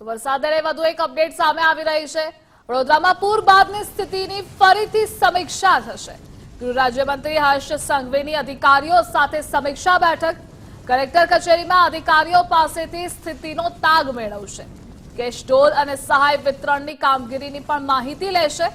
તો વરસાદને વધુ એક અપડેટ સામે આવી રહી છે. વડોદરામાં પૂર સ્થિતિની ફરીથી સમીક્ષા થશે. ગૃહ રાજ્યમંત્રી હર્ષ સંઘવીની અધિકારીઓ સાથે સમીક્ષા બેઠક. કલેક્ટર કચેરીમાં અધિકારીઓ પાસેથી સ્થિતિનો તાગ મેળવશે. કેશ ડોલ અને સહાય વિતરણની કામગીરીની પણ માહિતી લેશે.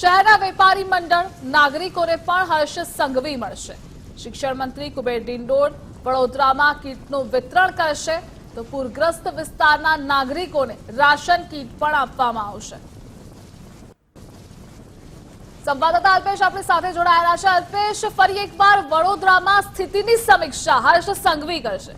શહેરના વેપારી મંડળ નાગરિકોને પણ હર્ષ સંઘવી મળશે. શિક્ષણ મંત્રી કુબેર ડિંડોર વડોદરામાં કીટનું વિતરણ કરશે. તો પૂરગ્રસ્ત વિસ્તારના નાગરિકોને રાશન કીટ પણ આપવામાં આવશે. સંવાદદાતા અલ્પેશ આપણી સાથે જોડાયેલા છે. અલ્પેશ, ફરી એકવાર વડોદરામાં સ્થિતિની સમીક્ષા. હર્ષ સંઘવી કરશે.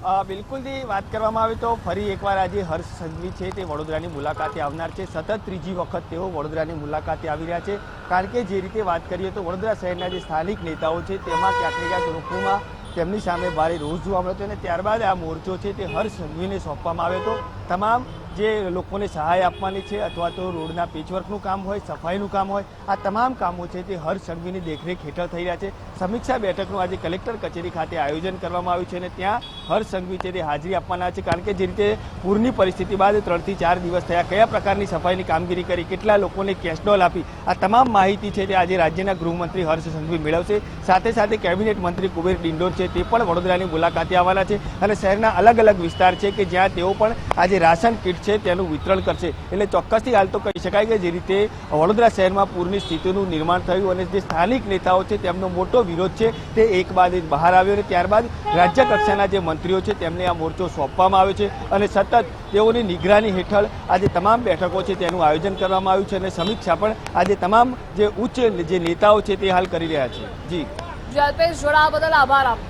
બિલકુલથી વાત કરવામાં આવે તો ફરી એકવાર આજે હર્ષ સંઘવી છે તે વડોદરાની મુલાકાતે આવનાર છે. સતત ત્રીજી વખત તેઓ વડોદરાની મુલાકાતે આવી રહ્યા છે. કારણ કે જે રીતે વાત કરીએ તો વડોદરા શહેરના જે સ્થાનિક નેતાઓ છે તેમાં ક્યાંક ને ક્યાંક રૂપમાં તેમની સામે ભારે રોષ જોવા મળ્યો હતો અને ત્યારબાદ આ મોરચો છે તે હર્ષ સંઘવીને સોંપવામાં આવ્યો હતો. તમામ જે લોકોને સહાય આપવાની છે અથવા તો રોડના પેચવર્કનું કામ હોય, સફાઈનું કામ હોય, આ તમામ કામો છે તે હર સંઘવીની દેખરેખ હેઠળ થઈ રહ્યા છે. સમીક્ષા બેઠકનું આજે કલેક્ટર કચેરી ખાતે આયોજન કરવામાં આવ્યું છે અને ત્યાં હર સંઘવી છે તે હાજરી આપવાના છે. કારણ કે જે રીતે પૂરની પરિસ્થિતિ બાદ ત્રણથી ચાર દિવસ થયા, કયા પ્રકારની સફાઈની કામગીરી કરી, કેટલા લોકોને કેશડોલ આપી, આ તમામ માહિતી છે તે આજે રાજ્યના ગૃહમંત્રી હર્ષ સંઘવી મેળવશે. સાથે સાથે કેબિનેટ મંત્રી કુબેર ડિંડોર છે તે પણ વડોદરાની મુલાકાતે આવવાના છે અને શહેરના અલગ અલગ વિસ્તાર છે કે જ્યાં તેઓ પણ આજે રાશન કીટ છે, તેનું વિતરણ કરશે. એટલે ચોક્કસથી હાલ તો કહી શકાય કે જે રીતે વડોદરા શહેરમાં પૂરની સ્થિતિનું નિર્માણ થયું અને જે સ્થાનિક નેતાઓ છે, તેમનો મોટો વિરોધ છે, તે એક બાદ એક બહાર આવ્યો અને ત્યારબાદ રાજ્ય કક્ષાના જે મંત્રીઓ છે, તેમને આ મોરચો સોંપવામાં આવ્યો છે અને સતત તેઓની નિગરાની હેઠળ આજે તમામ બેઠકો છે, તેનું આયોજન કરવામાં આવ્યું છે અને સમીક્ષા પણ આજે તમામ જે ઉચ્ચ જે નેતાઓ છે, તે હાલ કરી રહ્યા છે. જી. જલ્પેશ જોડાવા બદલ આભાર આપનો.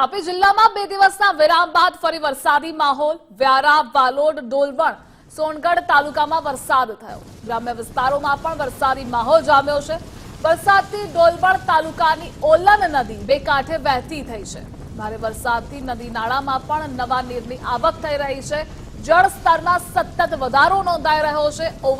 તાપી જિલ્લામાં બે દિવસના વિરામ બાદ ફરી વરસાદી માહોલ. વ્યારા, વાલોડ, ડોલવણ, સોનગઢ તાલુકામાં વરસાદ થયો. ગ્રામ્ય વિસ્તારોમાં પણ વરસાદી માહોલ જામ્યો છે. વરસાદથી ડોલવણ તાલુકાની ઓલન નદી બે કાંઠે વહેતી થઈ છે. ભારે વરસાદથી નદી નાળામાં પણ નવા નીરની આવક થઈ રહી છે. જળ સ્તરમાં સતત વધારો નોંધાઈ રહ્યો છે. ઓવર